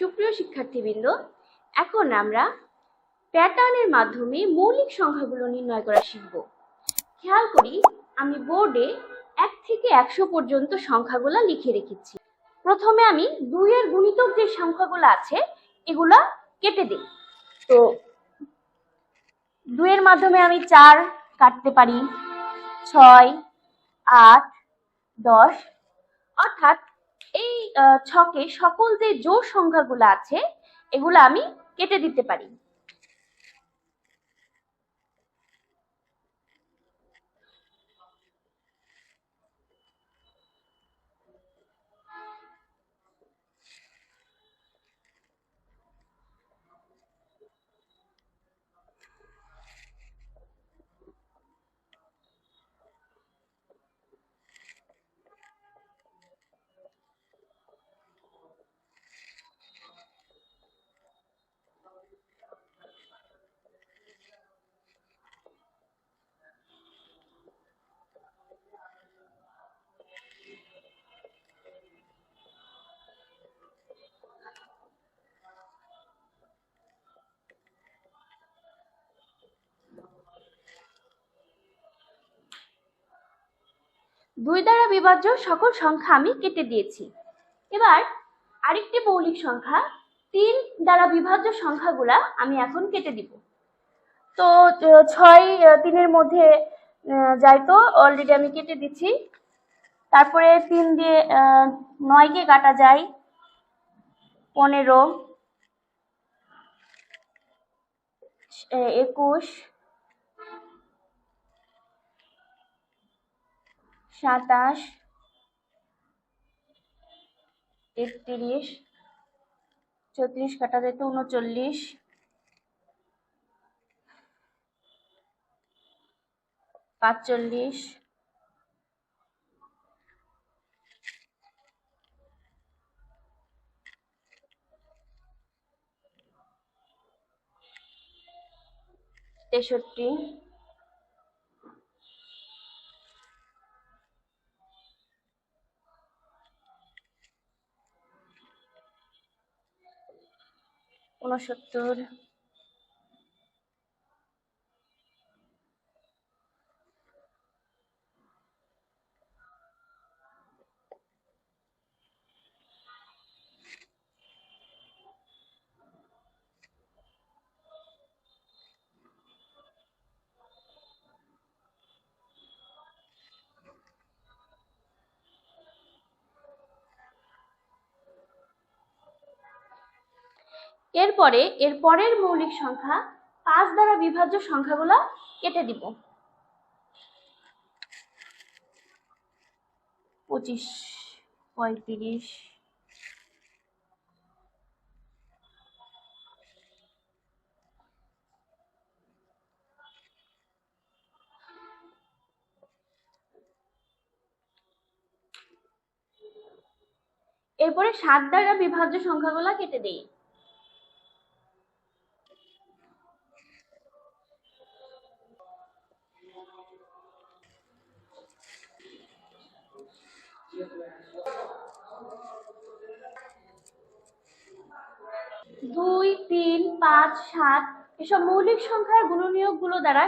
সুপ্রিয় শিক্ষার্থীবৃন্দ, এখন আমরা প্যাটার্নের মাধ্যমে মৌলিক সংখ্যাগুলো নির্ণয় করা শিখব। খেয়াল করি, আমি বোর্ডে এক থেকে একশো পর্যন্ত সংখ্যাগুলো লিখে রেখেছি। প্রথমে আমি দুইয়ের গুণিতক যে সংখ্যাগুলো আছে, এগুলা কেটে দিই। তো দুইয়ের মাধ্যমে আমি চার কাটতে পারি, ছয়, আট, দশ, অর্থাৎ এই ছকে সকল যে জোড় সংখ্যাগুলো আছে এগুলো আমি কেটে দিতে পারি। দুই দ্বারা বিভাজ্য সকল সংখ্যা আমি কেটে দিয়েছি। এবার আরেকটি মৌলিক সংখ্যা, তিন দ্বারা বিভাজ্য সংখ্যাগুলা আমি এখন কেটে দিব। তো ছয় তিনের মধ্যে যায় তো অলরেডি আমি কেটে দিচ্ছি। তারপরে তিন দিয়ে নয়কে কাটা যায়, পনেরো, একুশ সাতাশ একত্রিশ চৌত্রিশ কাটা যেত উনচল্লিশ। পাঁচচল্লিশ। তেষট্টি। ঊনসত্তর এরপরে এর পরের মৌলিক সংখ্যা পাঁচ দ্বারা বিভাজ্য সংখ্যাগুলো কেটে দিব। পঁচিশ, পঁয়ত্রিশ, এরপরে সাত দ্বারা বিভাজ্য সংখ্যাগুলো কেটে দিই। দুই, তিন, পাঁচ, সাত, এসব মৌলিক সংখ্যার গুণনীয়কগুলো দ্বারা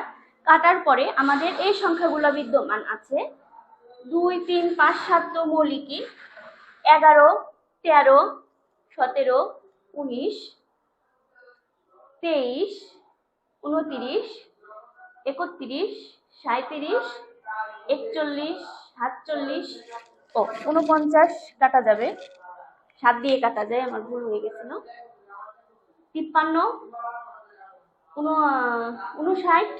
কাটার পরে আমাদের এই সংখ্যাগুলো বিদ্যমান আছে। দুই, তিন, পাঁচ, সাত তো মৌলিকই। এগারো, তেরো, সতেরো, উনিশ, তেইশ, উনতিরিশ, একত্রিশ সাঁত্রিশ একচল্লিশ, সাতচল্লিশ। ও, উনপঞ্চাশ কাটা যাবে। সাত দিয়ে কাটা যায়, আমার ভুল হয়ে গেছিল তিপ্পান্ন উনষাট,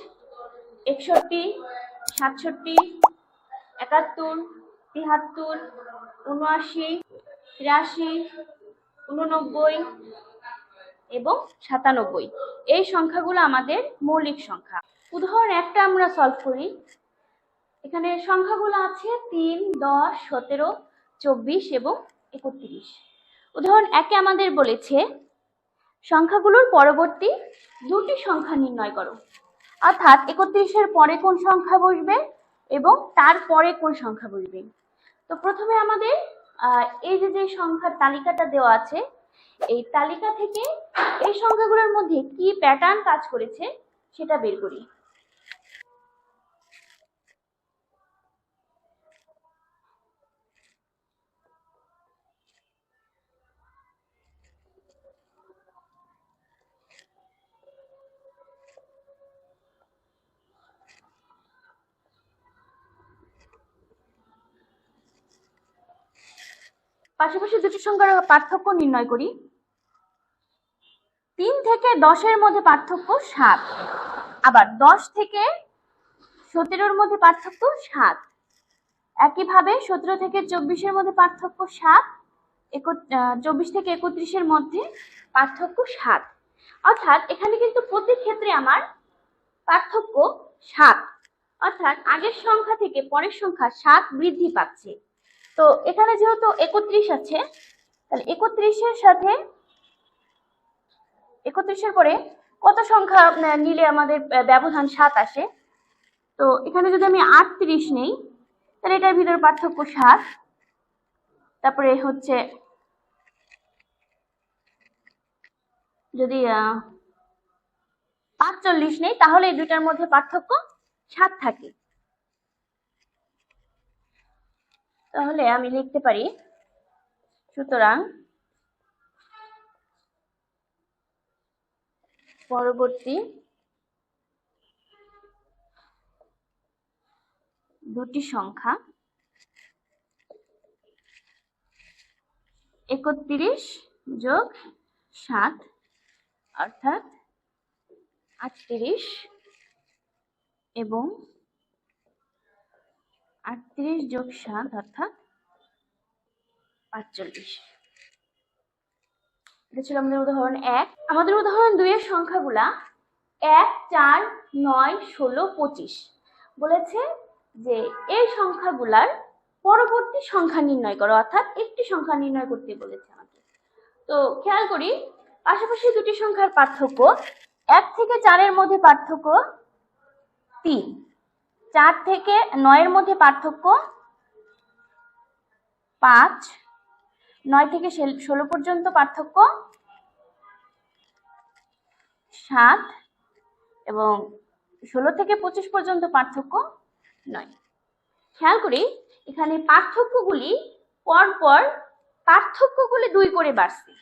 একষট্টি, সাতষট্টি, একাত্তর, তিহাত্তর, উনআশি, তিরাশি, উননব্বই এবং সাতানব্বই। এই সংখ্যাগুলো আমাদের মৌলিক সংখ্যা। উদাহরণ একটা আমরা সলভ করি। এখানে সংখ্যাগুলো আছে তিন, দশ, সতেরো, চব্বিশ এবং একত্রিশ। উদাহরণ একে আমাদের বলেছে সংখ্যাগুলোর পরবর্তী দুটি সংখ্যা নির্ণয় করো। অর্থাৎ একত্রিশের পরে কোন সংখ্যা বসবে এবং তার পরে কোন সংখ্যা বসবে। তো প্রথমে আমাদের এই যে যে সংখ্যার তালিকাটা দেওয়া আছে, এই তালিকা থেকে এই সংখ্যাগুলোর মধ্যে কি প্যাটার্ন কাজ করেছে সেটা বের করি। পাশাপাশি দুটি সংখ্যার পার্থক্য নির্ণয় করি। তিন থেকে দশের মধ্যে পার্থক্য সাত। আবার দশ থেকে সতেরোর মধ্যে পার্থক্য সাত। একইভাবে সতেরো থেকে চব্বিশের মধ্যে পার্থক্য সাত চব্বিশ থেকে একত্রিশের মধ্যে পার্থক্য সাত। অর্থাৎ এখানে কিন্তু প্রতি ক্ষেত্রে আমার পার্থক্য সাত। অর্থাৎ আগের সংখ্যা থেকে পরের সংখ্যা সাত বৃদ্ধি পাচ্ছে। তো এখানে যেহেতু একত্রিশ আছে, তাহলে একত্রিশের সাথে, একত্রিশের পরে কত সংখ্যা নিলে আমাদের ব্যবধান সাত আসে? তো এখানে যদি আমি আটত্রিশ নেই, তাহলে এটার ভিতরে পার্থক্য সাত। তারপরে হচ্ছে, যদি পাঁচচল্লিশ নেই, তাহলে এই দুইটার মধ্যে পার্থক্য সাত থাকে। তাহলে আমি লিখতে পারি সুতরাং পরবর্তী দুটি সংখ্যা একত্রিশ যোগ সাত অর্থাৎ আটত্রিশ এবং আটত্রিশ যোগ সাত অর্থাৎ পাঁচচল্লিশ। এটা ছিল আমাদের উদাহরণ এক। আমাদের উদাহরণ দুইয়ের সংখ্যাগুলা এক, চার, নয়, ষোলো, পঁচিশ। বলেছে যে এই সংখ্যাগুলার পরবর্তী সংখ্যা নির্ণয় করো, অর্থাৎ একটি সংখ্যা নির্ণয় করতে বলেছে আমাকে তো খেয়াল করি, পাশাপাশি দুটি সংখ্যার পার্থক্য, এক থেকে চারের মধ্যে পার্থক্য তিন। চার থেকে নয়ের মধ্যে পার্থক্য পাঁচ, নয় থেকে ষেল- পর্যন্ত পার্থক্য সাত এবং ষোলো থেকে পঁচিশ পর্যন্ত পার্থক্য নয়। খেয়াল করি, এখানে পার্থক্যগুলি পরপর পার্থক্যগুলি দুই করে বাড়ছে।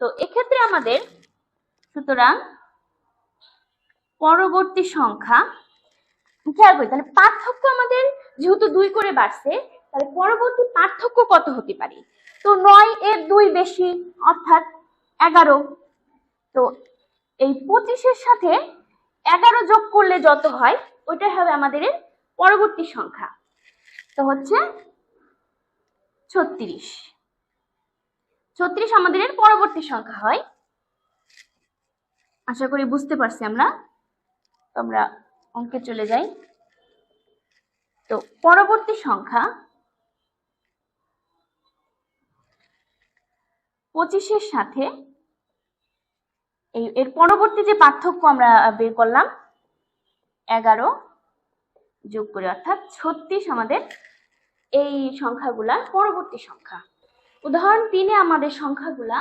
তো এক্ষেত্রে আমাদের সুতরাং পরবর্তী সংখ্যা খেয়াল করি, তাহলে পার্থক্য আমাদের যেহেতু দুই করে বাড়ছে, তাহলে পরবর্তী পার্থক্য কত হতে পারে? তো নয় এর দুই বেশি, অর্থাৎ এগারো। তো এই পঁচিশের সাথে এগারো যোগ করলে যত হয়, ওইটাই হবে আমাদের পরবর্তী সংখ্যা। তো হচ্ছে ছত্রিশ। ছত্রিশ আমাদের পরবর্তী সংখ্যা হয়। আশা করি বুঝতে পারছি আমরা। তো আমরা অঙ্কে চলে যাই। তো পরবর্তী সংখ্যা পঁচিশের সাথে এই এর পরবর্তী যে পার্থক্য আমরা বের করলাম, এগারো যোগ করে অর্থাৎ ছত্রিশ আমাদের এই সংখ্যাগুলার পরবর্তী সংখ্যা। উদাহরণ তিনে আমাদের সংখ্যাগুলা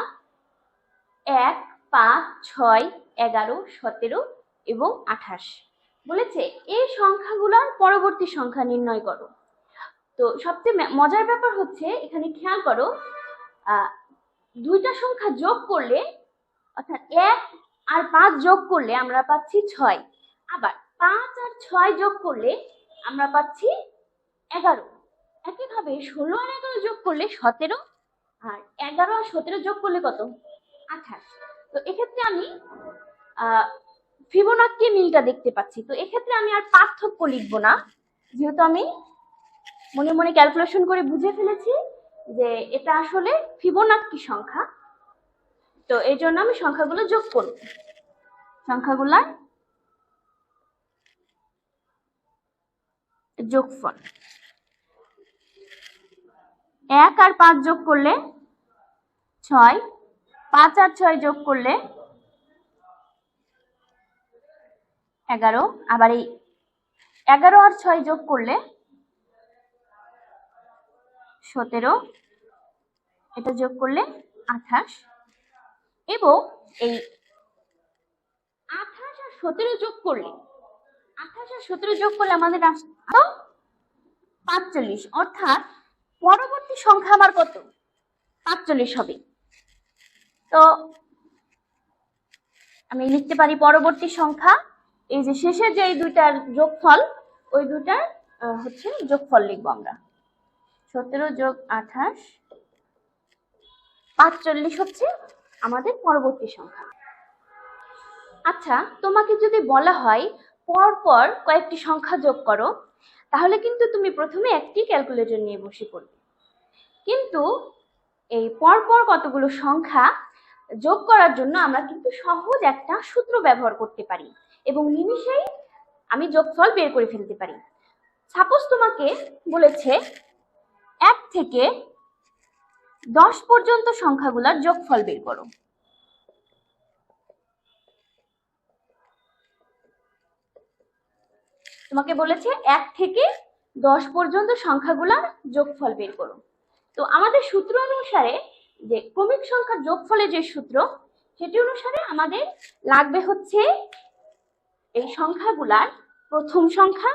এক, পাঁচ, ছয়, এগারো, সতেরো এবং আঠাশ। বলেছে, এই সংখ্যাগুলার পরবর্তী সংখ্যা নির্ণয় করো। তো সবচেয়ে মজার ব্যাপার হচ্ছে, এখানে খেয়াল করো দুইটা সংখ্যা যোগ করলে, অর্থাৎ এক আর পাঁচ যোগ করলে আমরা পাচ্ছি ছয়। আবার পাঁচ আর ছয় যোগ করলে আমরা পাচ্ছি এগারো। একইভাবে ষোলো আর এগারো যোগ করলে সতেরো, আর এগারো আর সতেরো যোগ করলে কত? আঠাশ। তো এক্ষেত্রে আমি ফিবোনাক্কি মিলটা দেখতে পাচ্ছি। তো এক্ষেত্রে আমি আর পার্থক্য লিখব না। যেহেতু আমি মনে মনে ক্যালকুলেশন করে বুঝে ফেলেছি যে এটা আসলে ফিবোনাক্কি সংখ্যা। তো এই জন্য আমি সংখ্যাগুলো যোগ করব। সংখ্যাগুলার যোগফল। এক আর পাঁচ যোগ করলে ছয়। পাঁচ আর ছয় যোগ করলে এগারো, আবার এই এগারো আর ছয় যোগ করলে সতেরো, এটা যোগ করলে আঠাশ, এবং এই আঠাশ আর সতেরো যোগ করলে, আঠাশ আর সতেরো যোগ করলে আমাদের আসতো পাঁচচল্লিশ, অর্থাৎ পরবর্তী সংখ্যা আমার কত? পাঁচচল্লিশ হবে। তো আমি লিখতে পারি পরবর্তী সংখ্যা এই যে শেষে যে এই দুইটার যোগফল ওই আহ, হচ্ছে যোগফল লিখব আমরা। সতেরো যোগ আঠাশ পাঁচচল্লিশ হচ্ছে আমাদের পরবর্তী সংখ্যা। আচ্ছা তোমাকে যদি বলা হয় পর পর কয়েকটি সংখ্যা যোগ করো তাহলে কিন্তু তুমি প্রথমে একটি ক্যালকুলেটর নিয়ে বসে পড়বে। কিন্তু এই পরপর কতগুলো সংখ্যা যোগ করার জন্য আমরা কিন্তু সহজ একটা সূত্র ব্যবহার করতে পারি। এবং নিমিষেই আমি যোগফল বের করে ফেলতে পারি। সাপোজ তোমাকে বলেছে এক থেকে দশ পর্যন্ত সংখ্যাগুলোর যোগফল বের করো। তোমাকে বলেছে এক থেকে দশ পর্যন্ত সংখ্যাগুলোর যোগফল বের করো। তো আমাদের সূত্র অনুসারে যে ক্রমিক সংখ্যার যোগফলের যে সূত্র, সেটি অনুসারে আমাদের লাগবে হচ্ছে এই সংখ্যাগুলার প্রথম সংখ্যা,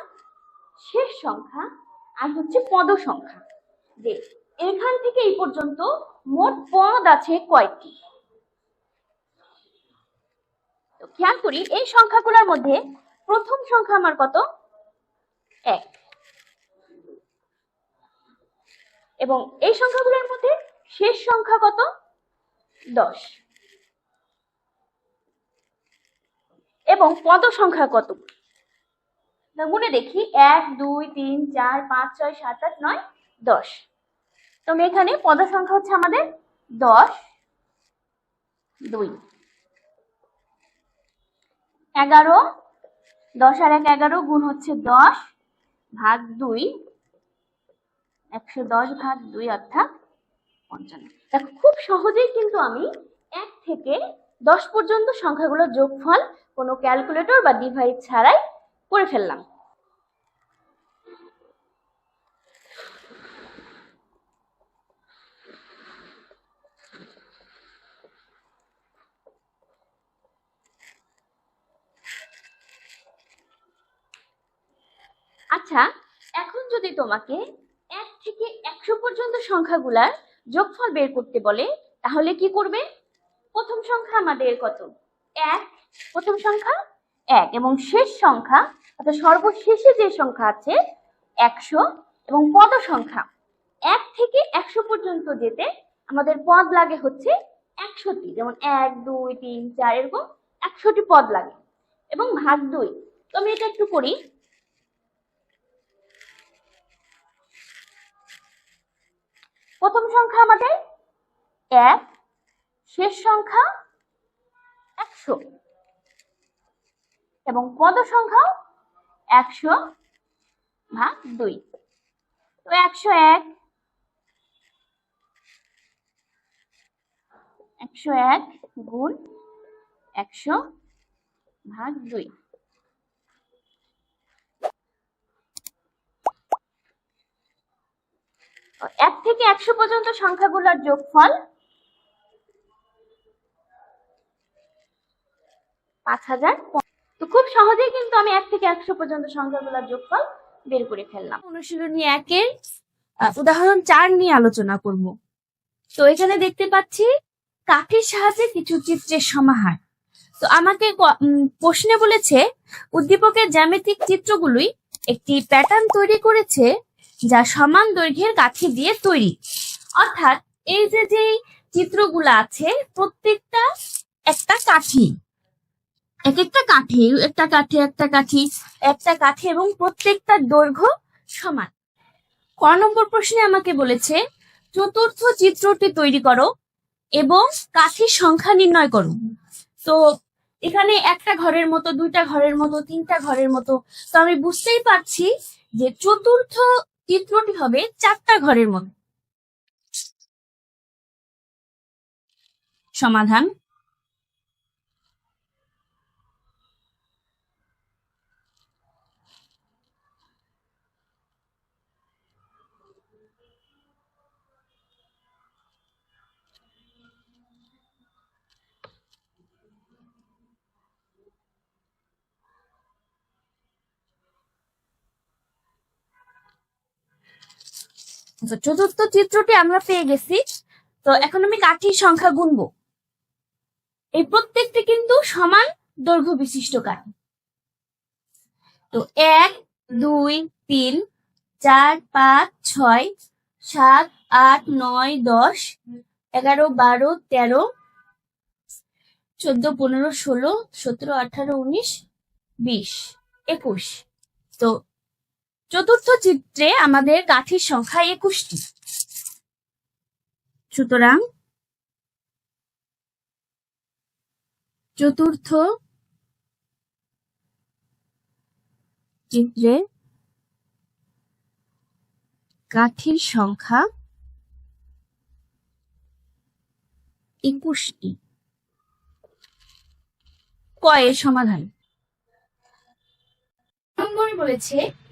শেষ সংখ্যা, আর হচ্ছে পদ সংখ্যা। যে এখান থেকে এই পর্যন্ত মোট পদ আছে কয়টি? তো খেয়াল করি, এই সংখ্যাগুলোর মধ্যে প্রথম সংখ্যা আমার কত? এক। এবং এই সংখ্যাগুলোর মধ্যে শেষ সংখ্যা কত? দশ। এবং পদ সংখ্যা কত? গুনে দেখি, এক, দুই, তিন, চার, পাঁচ, ছয়, সাত, আট, নয়, দশ। তো এখানে পদ সংখ্যা হচ্ছে আমাদের দশ, দুই। এগারো, দশ আর এক, এগারো গুণ হচ্ছে দশ ভাগ দুই, একশো দশ ভাগ দুই অর্থাৎ পঞ্চান্ন। দেখো, খুব সহজেই কিন্তু আমি এক থেকে দশ পর্যন্ত সংখ্যাগুলোর যোগফল কোনো ক্যালকুলেটর বা ডিভাইস ছাড়াই করে ফেললাম। আচ্ছা এখন যদি তোমাকে এক থেকে একশো পর্যন্ত সংখ্যাগুলার যোগফল বের করতে বলে, তাহলে কি করবে? প্রথম সংখ্যা আমাদের কত? এক প্রথম সংখ্যা এক এবং শেষ সংখ্যা, অর্থাৎ সর্বশেষে যে সংখ্যা আছে, একশো এবং পদ সংখ্যা। এক থেকে একশো পর্যন্ত যেতে আমাদের পদ লাগে হচ্ছে একশোটি যেমন এক, দুই, তিন, চার, এরকম একশোটি পদ লাগে। এবং ভাগ দুই। তো আমি এটা একটু করি। প্রথম সংখ্যা আমাদের এক, শেষ সংখ্যা একশো। এবং পদ সংখ্যা একশো ভাগ দুই। তো একশো এক একশো এক গুণ একশো ভাগ দুই। এক থেকে একশো পর্যন্ত সংখ্যাগুলোর যোগফল পাঁচ হাজার তো খুব সহজেই কিন্তু আমি এক থেকে একশো পর্যন্ত সংখ্যাগুলোর যোগফল বের করে ফেললাম। অনুশীলনী একের উদাহরণ চার নিয়ে আলোচনা করব। তো এখানে দেখতে পাচ্ছি কাঠির সাহায্যে কিছু চিত্রের সমাহার। তো আমাকে প্রশ্নে বলেছে, উদ্দীপকের জ্যামিতিক চিত্রগুলোই একটি প্যাটার্ন তৈরি করেছে যা সমান দৈর্ঘ্যের কাঠি দিয়ে তৈরি। অর্থাৎ এই যে যে চিত্রগুলো আছে, প্রত্যেকটা একটা কাঠি। এক একটা কাঠি একটা কাঠি একটা কাঠি একটা কাঠি এবং প্রত্যেকটা দৈর্ঘ্য সমান। ক নম্বর প্রশ্নে আমাকে বলেছে, চতুর্থ চিত্রটি তৈরি করো এবং কাঠির সংখ্যা নির্ণয় করো। তো এখানে একটা ঘরের মতো, দুইটা ঘরের মতো, তিনটা ঘরের মতো। তো আমি বুঝতেই পারছি যে চতুর্থ চিত্রটি হবে চারটা ঘরের মতো। সমাধান। তো চতুর্থ চিত্রটি আমরা পেয়ে গেছি। তো এখন আমি কাঠির সংখ্যা গুনবো। এই প্রত্যেকটি কিন্তু সমান দৈর্ঘ্য বিশিষ্ট কাঠি। তো এক, দুই, তিন, চার, পাঁচ, ছয়, সাত, আট, নয়, দশ, এগারো, বারো, তেরো, চোদ্দ, পনেরো, ষোলো, সতেরো, আঠারো, উনিশ, বিশ, একুশ। তো চতুর্থ চিত্রে আমাদের কাঠির সংখ্যা একুশটি। সুতরাং চতুর্থ চিত্রে কাঠির সংখ্যা একুশটি। কয়ের সমাধান? বলেছে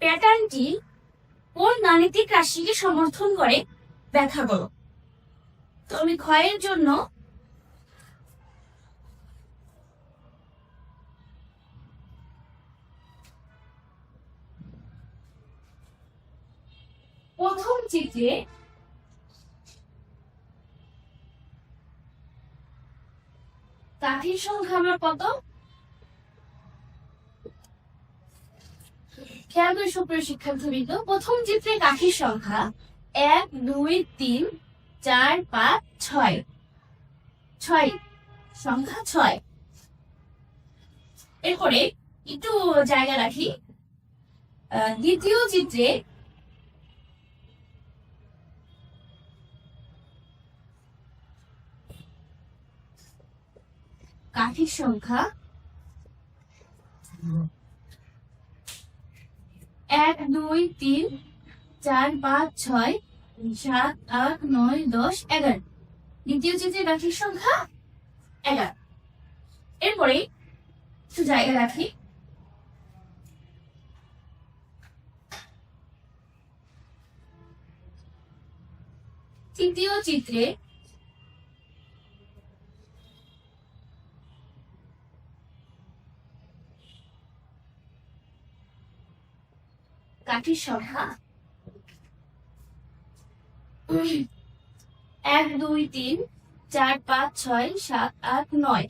প্যাটার্নটি কোন গাণিতিক রাশিকে সমর্থন করে? ব্যাখ্যা করো। তো আমি ক্ষয়ের জন্য প্রথম চিত্রে কাঠির সংখ্যা আমার কত? খেয়াল করে সুপ্রিয় শিক্ষার্থীবৃন্দ, প্রথম চিত্রে কাঠির সংখ্যা এক, দুই, তিন, চার, পাঁচ, ছয়। ছয়, সংখ্যা ছয়। এরপরে একটু জায়গা রাখি। দ্বিতীয় চিত্রে কাঠির সংখ্যা এক, দুই, তিন, চার, পাঁচ, ছয়, সাত, আট, নয়, দশ, এগারো। দ্বিতীয় চিত্রে কাঠির সংখ্যা, এগারো। এরপরে একটু জায়গা রাখি। তৃতীয় চিত্রে কাঠির সংখ্যা এক, দুই, তিন, চার, পাঁচ, ছয়, সাত, আট, নয়,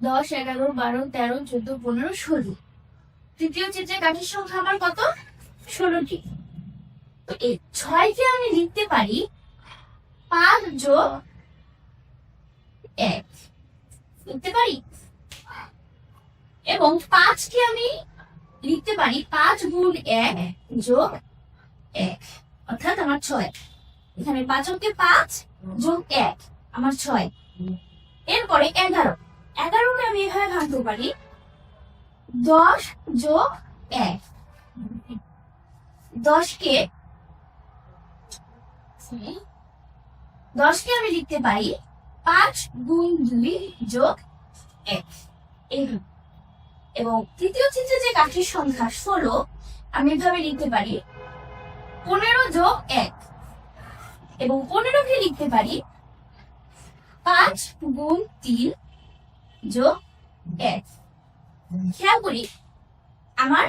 দশ, এগারো, বারো, তেরো, চোদ্দ, পনেরো, ষোলো। তৃতীয় চিত্রে কাঠির সংখ্যা আমার কত? ষোলোটি। তো ছয়কে আমি লিখতে পারি পাঁচ যোগ এক। লিখতে পারি? এবং পাঁচকে আমি লিখতে পারি পাঁচ গুণ এক যোগ এক, অর্থাৎ আমার ছয়। এখানে পাঁচ অঙ্কে পাঁচ যোগ এক, আমার ছয়। এরপরে এগারো। এগারোকে আমি এভাবে ভাঙতে পারি? দশ যোগ এক। দশকে দশকে আমি লিখতে পারি পাঁচ গুণ দুই যোগ এক। এইভাবে এবং তৃতীয় চিত্রে যে কাঠির সংখ্যা ষোলো, আমি এভাবে লিখতে পারি পনেরো যোগ এক। এবং পনেরোকে লিখতে পারি পাঁচ গুণ তিন যোগ এক। খেয়াল করি, আমার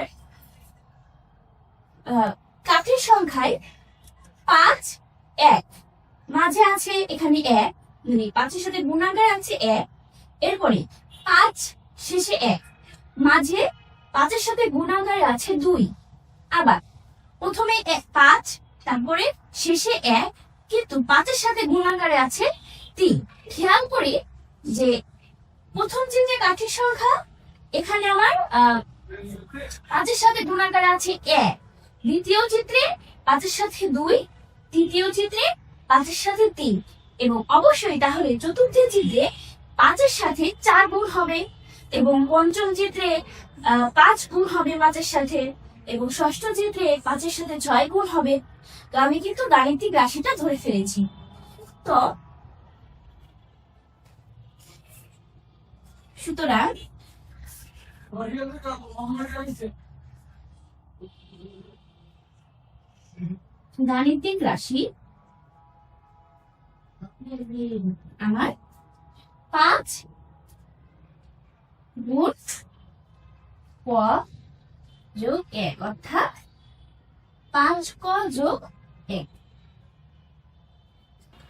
কাঠির সংখ্যায় পাঁচ এক। মাঝে আছে এখানে এক মানে পাঁচের সাথে গুণাগার আছে এক। এরপরে পাঁচ শেষে এক। মাঝে পাঁচের সাথে গুণাগারে আছে দুই। আবার প্রথমে এক পাঁচ, তারপরে শেষে এক, কিন্তু পাঁচের সাথে গুণাগারে আছে তিন। খেয়াল করি যে প্রথম চিত্রে কাঠির সংখ্যা, এখানে আমার পাঁচের সাথে গুণাগারে আছে এক। দ্বিতীয় চিত্রে পাঁচের সাথে দুই, তৃতীয় চিত্রে পাঁচের সাথে তিন। এবং অবশ্যই তাহলে চতুর্থ চিত্রে পাঁচের সাথে চার গুণ হবে। এবং পঞ্চম চিত্রে পাঁচ গুণ হবে পাঁচের সাথে এবং ষষ্ঠ চিত্রে পাঁচের সাথে ছয় গুণ হবে। তো আমি কিন্তু গাণিতিক রাশিটা ধরে ফেলেছি। তো সুতরাং গাণিতিক রাশি আমার পাঁচ গুণ ক যোগ এক, অর্থাৎ পাঁচ ক যোগ এক।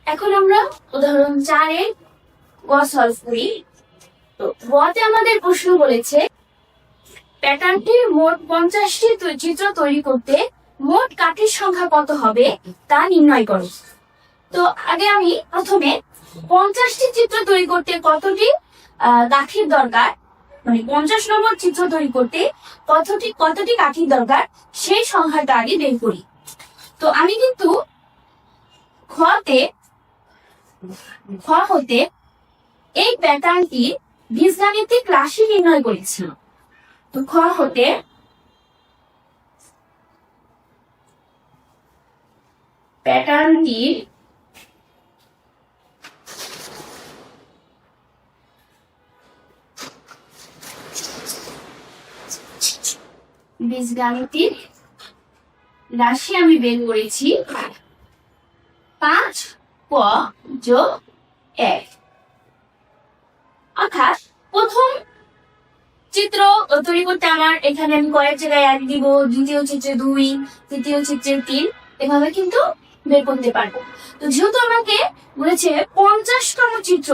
এখন আমরা উদাহরণ চারের গ সলভ করি। তো গতে আমাদের প্রশ্ন বলেছে প্যাটার্নটির মোট পঞ্চাশটি চিত্র তৈরি করতে মোট কাঠির সংখ্যা কত হবে তা নির্ণয় করো। তো আগে আমি প্রথমে পঞ্চাশটি চিত্র তৈরি করতে কতটি কাঠির দরকার মানে পঞ্চাশ নম্বর চিত্র তৈরি করতে কতটি কতটি কাঠির দরকার, সেই সংখ্যাটা আগে বের করি। তো আমি কিন্তু খতে খ হতে এই প্যাটার্নটি বীজগাণিতিক রাশি নির্ণয় করেছিল তো খ হতে প্যাটার্নটির বীজগাণিতিক রাশি আমি বের করেছি পাঁচ ক যোগ এক। অর্থাৎ প্রথম চিত্র তৈরি করতে আমার এখানে আমি কয়েক জায়গায় এক দিব, দ্বিতীয় চিত্রে দুই, তৃতীয় চিত্রে তিন, এভাবে কিন্তু বের করতে পারব। তো যেহেতু আমাকে বলেছে পঞ্চাশতম চিত্র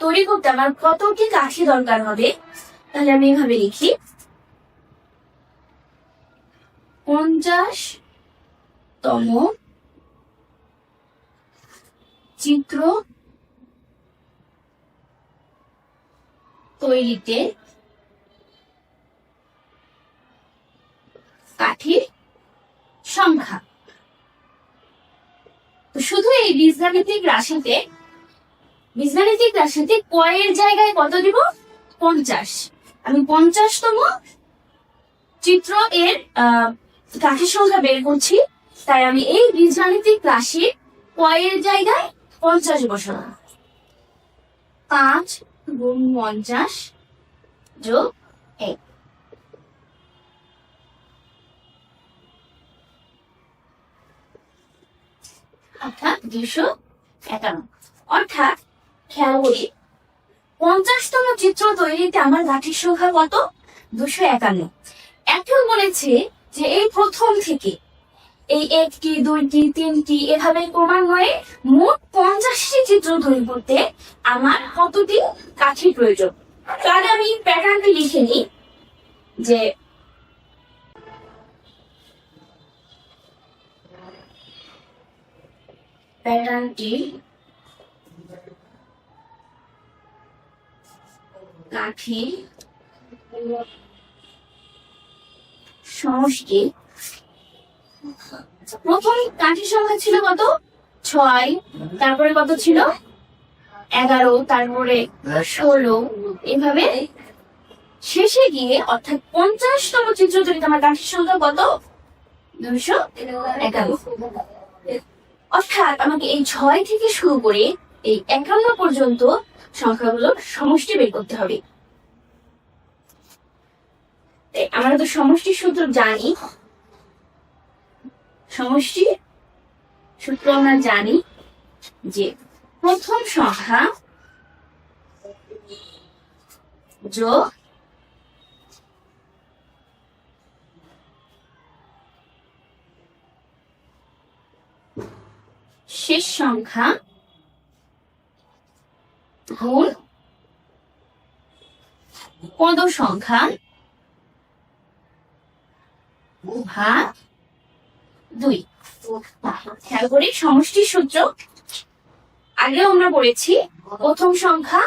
তৈরি করতে আমার কতটি কাঠি দরকার হবে, তাহলে আমি এভাবে লিখি। পঞ্চাশ তম চিত্র তৈরিতে কাঠির সংখ্যা। শুধু এই বীজগাণিতিক রাশিতে বীজগাণিতিক রাশিতে কয়ের জায়গায় কত দিব? পঞ্চাশ। আমি পঞ্চাশতম চিত্র এর কাঠির সংখ্যা বের করছি। তাই আমি এই বীজগাণিতিক রাশির কয়ের জায়গায় পঞ্চাশ বসালাম। পাঁচ গুণ পঞ্চাশ যোগ এক। অর্থাৎ দুশো একান্ন। অর্থাৎ খেয়াল করি, পঞ্চাশতম চিত্র তৈরিতে আমার গাঠির সংখ্যা কত? দুশো একান্ন। এখন বলেছে যে এই প্রথম থেকে। এই একটি, দুইটি, তিনটি, এভাবে ক্রমান্বয়ে মোট পঞ্চাশটি চিত্র তৈরি করতে আমার কতটি কাঠির প্রয়োজন? তাহলে আমি প্যাটার্নটি লিখে নিই। যে প্যাটার্নটি কাঠি সমষ্টি। প্রথম কাঠির সংখ্যা ছিল কত? ছয়। তারপরে কত ছিল? এগারো। তারপরে ষোলো। এভাবে শেষে গিয়ে অর্থাৎ পঞ্চাশতম চিত্র তৈরিতে আমার কাঠির সংখ্যা কত? দুশো এগারো অর্থাৎ আমাকে এই ছয় থেকে শুরু করে এই একান্ন পর্যন্ত সংখ্যাগুলোর সমষ্টি বের করতে হবে। আমরা তো সমষ্টি সূত্র জানি। সমষ্টি সূত্র আমরা জানি যে প্রথম সংখ্যা যোগ শেষ সংখ্যা গুণ পদ সংখ্যা ভাগ দুই। খেয়াল করি, সমষ্টি সূত্র। আগেও আমরা পড়েছি, প্রথম সংখ্যা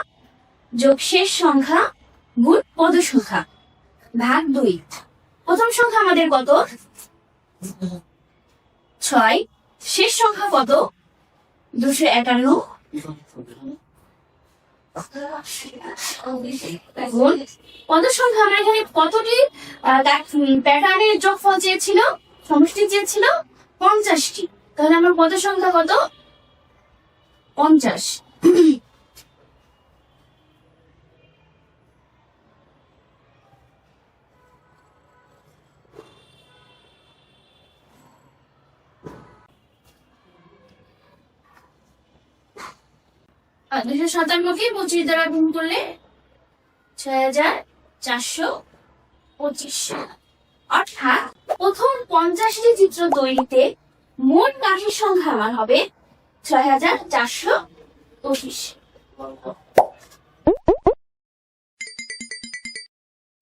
যোগ শেষ সংখ্যা গুণ পদ সংখ্যা ভাগ দুই। প্রথম সংখ্যা আমাদের কত? ছয়। শেষ সংখ্যা কত? দুশো একান্ন। গুণ পদসংখ্যা আমরা এখানে কতটি প্যাটার্নের যোগফল চেয়েছিল? সমষ্টি চেয়েছিল পঞ্চাশটি। তাহলে আমার পদসংখ্যা কত? পঞ্চাশ। দুশো সাতান্নকে পঁচিশ দ্বারা গুণ করলে ছয় হাজার চারশো পঁচিশ। অর্থাৎ প্রথম পঞ্চাশটি চিত্র তৈরিতে মোট কাঠের সংখ্যা আমার হবে ছয় হাজার চারশো পঁচিশ।